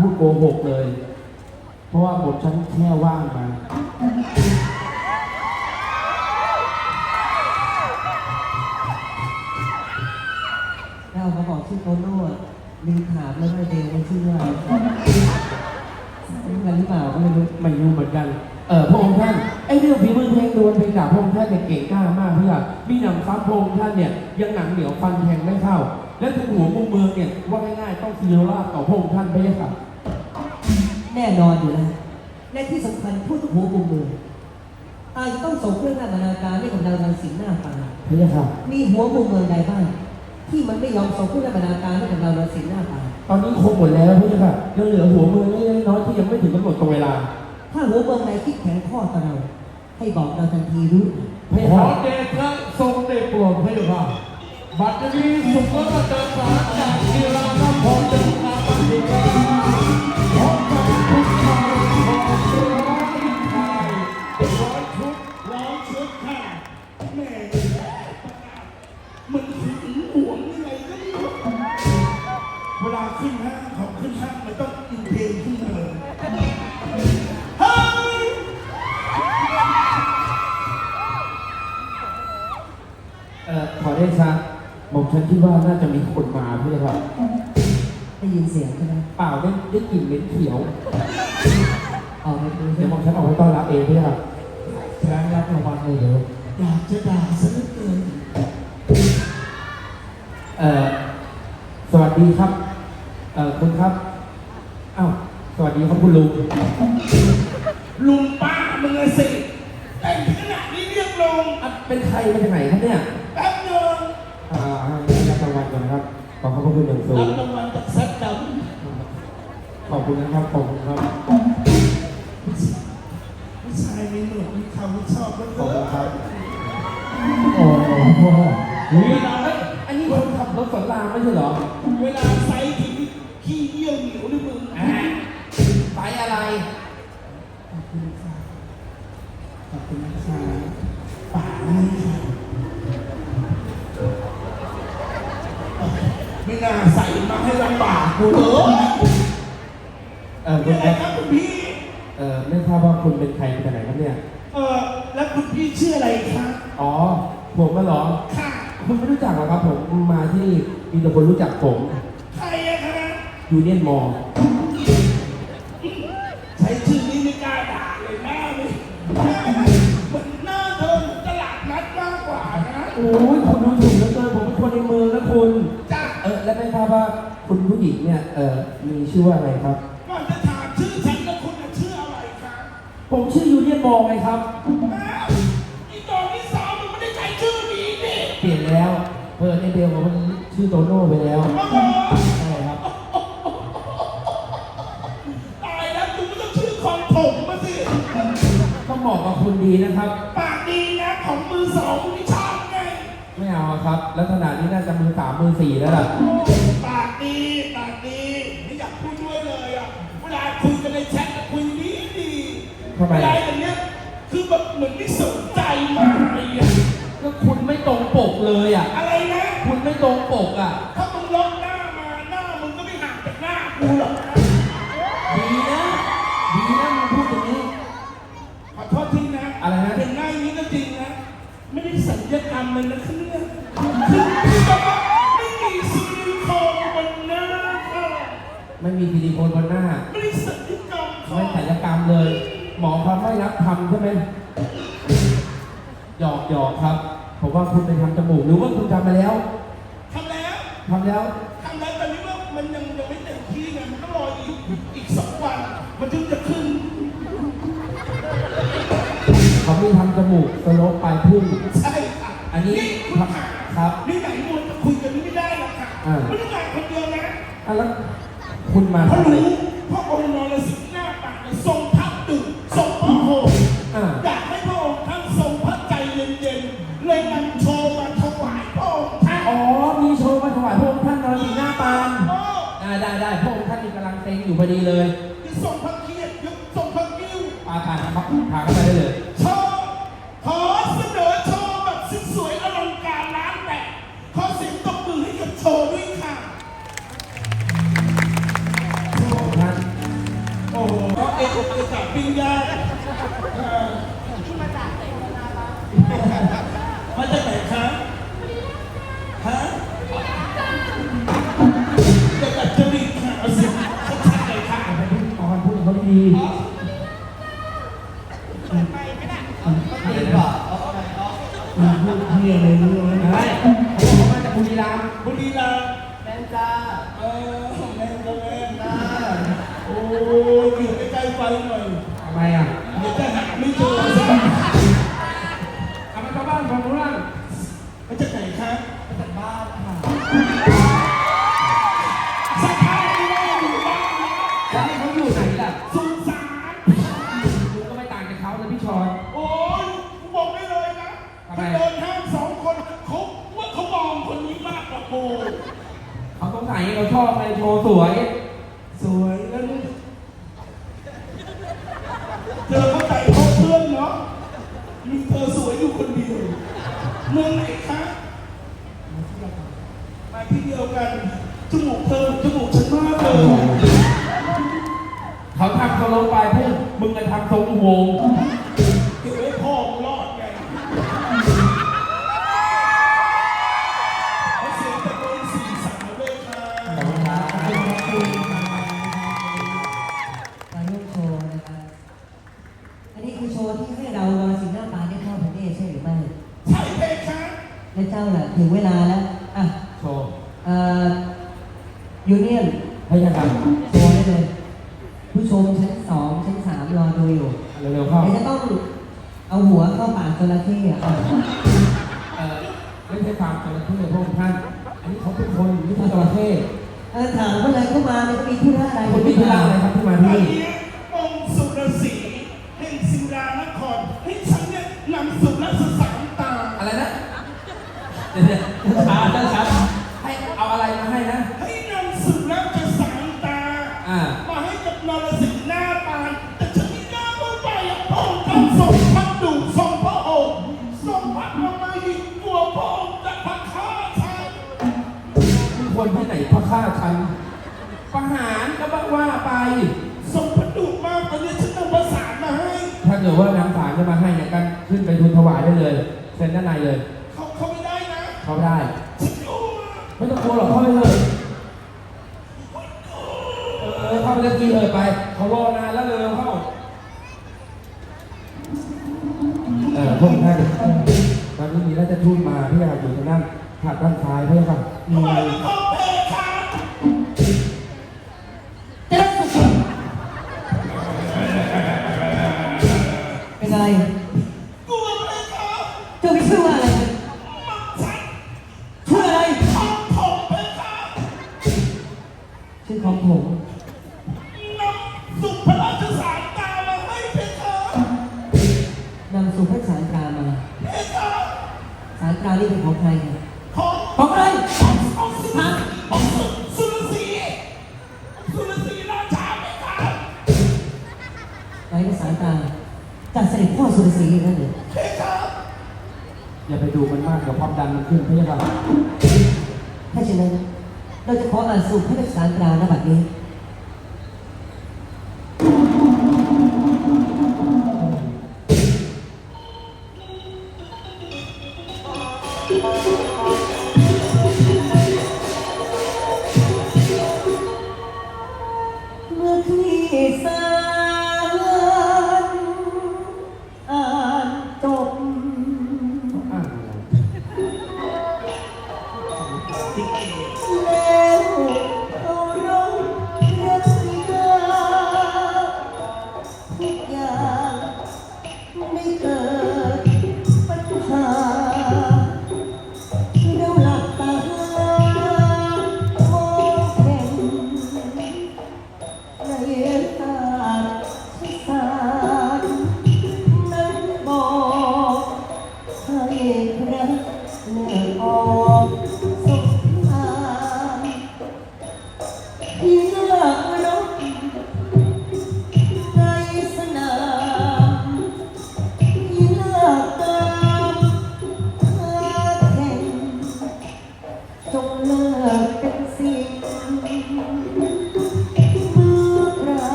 พูดโกหกเลย เพราะว่าผมฉันแค่ว่างมาเราเขาบอกชื่อโตโน่อะลืมถามแล้วไม่เดวมันชื่อว่าอะไรรู้กันหรือเปล่าก็ไม่รู้ไม่รู้เหมือนกัน เออพระองค์ท่านไอ้เรื่องฝีมือเพลงดวนเพลงดาบพระองค์ท่านเนี่ยเก่งกล้ามากพี่อะมีหนำซ้ำพระองค์ท่านเนี่ยยังหนังเหนียวฟันแทงไม่เข้า และถึงหัวมุมเมืองเนี่ยว่าง่ายๆต้องซีโรราบต่อพระองค์ท่านไปเลยครับแน่นอนอยู่แล้วและที่สำคัญพูดทุกหัวมุมมืออาจจะต้องส่งเครื่องหน้าบรรณาการให้กับดาวรังสีหน้าฟ้าพี่ครับมีหัวมุมเมืองใดบ้าง ที่มันไม่ยอมส่งเครื่องหน้าบรรณาการให้กับดาวรังสีหน้าฟ้าตอนนี้ครบหมดแล้วพี่ครับยังเหลือหัวเมืองเล็กๆน้อยๆที่ยังไม่ถึงกำหนดตรงเวลา ถ้าหัวเมืองใดคิดแข็งข้อต่อเราให้บอกเราทันทีรู้พี่ขคอรับเดชะทรงเดชโปรดพระเจ้าค่ะ บัดนี้สุขราชสารจากศิลานครจังหวัดปัตตานีพบกับทุกชายของเสือ ครับได้ยินเสียงใช่ไหมเปล่าได้ได้กลิ่นเหม็นเขียวออกไปดูเดี๋ใช่ยวไหผมมฉันออกไปต้อนรับเองพี่ครับแทนรับรางวัลเลยเดี๋ยวอยากจะด่าซะเหลือเกินเอ่อสวัสดีครับ เอ่อคุณครับอ้าวสวัสดีครับคุณลุงลุงป้ามึงอะสิแต่งขนาดนี้เรียกลงอะเป็นใครมาจากไหนครับเนี่ยแป๊บเดินอ่าให้รับรางวัลก่อนครับ ขอบพระคุณอย่างสูรังบรางวัลจากแซดดขอบคุณนะครับ ขอบคุณครับำผู้ชายมีหนวดมีเขาชอบแล้วขอบก็คุณครับโอ้โหนี่เราเอ้ยอันนี้คนขับรถสวนรามไม่ใช่เหรอ เวลาไซส์ทีขี้เยี่ยวเหนียวด้วยมึงอะไปอะไรขอบคุณค่ะขอบคุณนะคะป่า นี่ค่ะไม่น่าใส่มาให้ลำบากกูเลยเออคุนี่ณอะไรครับครับคุณพี่ เออไม่ทราบว่าคุณเป็นใครมาจากไหนครับเนี่ย เออแล้วคุณพี่ชื่ออะไรคะอ๋อ ผมมาเหรอ ค่ะ คุณไม่รู้จักหรอครับ ผมมาที่นี่มีแต่คนรู้จักผมใครอะคะยูเนียนมอใช้ชื่อนี้ไม่กล้าด่าเลยหน้าเลยเหมือนหน้าเธอเหมือนตลาดนัดมากกว่านะ โอ้ยคุณดูถูกเหลือ ไม่ทราบว่าคุณผู้หญิงเนี่ยเออมีชื่อว่าอะไรครับ ก่อนจะถามชื่อฉันแล้วคุณจะชื่ออะไรคะผมชื่อยูเนียนมอไงครับ อ้าวอีตอนที่สองมึงไม่ได้ใช้ชื่อนี้นี่เปลี่ยนแล้วเออในเบลมันชื่อโตโน่ไปแล้วโอ้โหใช่ครับ ตายแล้วคุณก็ต้องชื่อของผมมาสิ ก็เหมาะกับคุณดีนะครับ ปากดีนะของมือสองมึ อาครับ ลักษณะนี้น่าจะมือสามมือสี่แล้วล่ะ ปากดีปากดีไม่อยากพูดด้วยเลยอะเวลาคุยกันในแชทก็คุยดีดีทำไม เวลาอย่างเนี้ยคือแบบเหมือนไม่สนใจมาเลยอะก็คุณไม่ตรงปกเลยอะ อะไรนะคุณไม่ตรงปกอะ ถ้ามึงลบหน้ามาหน้ามึงก็ไม่ห่างจากหน้ากูหรอกนะดีนะ ดีนะมึงพูดอย่างนี้ ขอโทษทีนะอะไรนะ เห็นหน้าอย่างนี้ก็จริงนะไม่ได้สัญญกรรมเลยนะคือเนี่ ไม่มีซิลิโคนบนหน้าค่ะไม่มีซิลิโคนบนหน้า ไม่ได้สัญญกรรมค่ะไม่ศัลยกรรมเลย หมอเขาไม่รับทำใช่ไหมหยอกหยอกครับ ผมว่าคุณไปทำจมูกหรือว่าคุณทำมาแล้วทำแล้วทำแล้ว ทำแล้วแต่นี่ว่ามันยังยังไม่เต็มที่ไงมันต้องรออีกอีกสองวัน มันถึงจะขึ้น เขาไม่ทำจมูกสโลปปลายพุ่งใช่ค่ะ อันนี้คุณขาครับ นี่ไหนมวลจะคุยกันไม่ได้หรอกค่ะอ่า ไม่ได้มาคนเดียวนะอะแล้วคุณมาเพราะทำอะไรรู้เพราะองค์นรสิงห์หน้าปากเนี่ยทรงทับดุทรงพระโหดอ่าอยากให้พระองค์ท่านทรงพระใจเย็นๆเลยนำโชว์มาถวายพระองค์ท่านอ๋อ มีโชว์มาถวายพระองค์ท่านนรสิงห์หน้าปานโอ้อ่าได้ได้พระองค์ท่านมีกำลังเซ็งอยู่พอดีเลยยทรงพระเกียรติยกทรงพระกิ้ว ปาผ่านครับพาเข้าไปได้เลยโช ปิ้งย่างมาจากไหนคะฮะจะกัดจริตค่ะเอาสิชัดๆเลยค่ะตอนพูดเขาดีมันพูดเพี้ยอะไรรู้ไหมๆเฮ้ยเขาบอกว่ามาจากบุรีรัมย์บุรีรัมย์แมนจ้าเออแม่งก็แม่งนะโอ้ย ไฟหน่อยทำไมอะ เดี๋ยวจะหาไม่เจอซะเอามาชาวบ้านฝั่งนู้น มาที่เดียวกันจมูกเธอจมูกฉันมากเลยเขาทำเขาลงไปเพื่อมึงเลยทำทรงอุโมงค์ ฟาร์มจระเข้พระองค์ท่านอันนี้เขาเป็นคนไม่ใช่จระเข้เออถามว่าอะไรเข้ามาเนี่ยก็มีธุระอะไรคนที่ธุระอะไรครับที่มาวันที่นี้องค์สุรศรีแห่งศิลานครให้ฉันเนี่ยนำสุรสสามตา อะไรนะเดี๋ยวๆช้าช้า ว่าไปทรงพักดุมากตอนนี้ฉันนำประสานมาให้ ถ้าเกิดว่านางสารจะมาให้เนี่ยกันขึ้นไปทูลถวายได้เลย เซ็นด้านในเลย เขาเขาไม่ได้นะเขาได้ ฉันกลัวไม่ต้องกลัวหรอกเข้าไปเลย เออเออเข้าไปเลยทีเออไป เขารอนานแล้วเร็วเข้า เออพวกท่านตอนนี้มีราชทูตมาพี่อาอยู่ทางด้านถัดด้านซ้ายพี่ครับมีทำไมไม่เข้าเพคะ สู่พระสารตรามาเพคะสารตรานี่เป็นของใครเนี่ยของของใครของของสุรของสุสุรศรีสุรศรีราชาเพคะไว้ในสารตราจากเสด็จพ่อสุรศรีอย่างนั้นเหรอเพคะอย่าไปดูมันมากเดี๋ยวความดันมันขึ้นพี่ครับถ้าเช่นนั้นเราจะขออ่านสู่พระราชสารตราณบัดนี้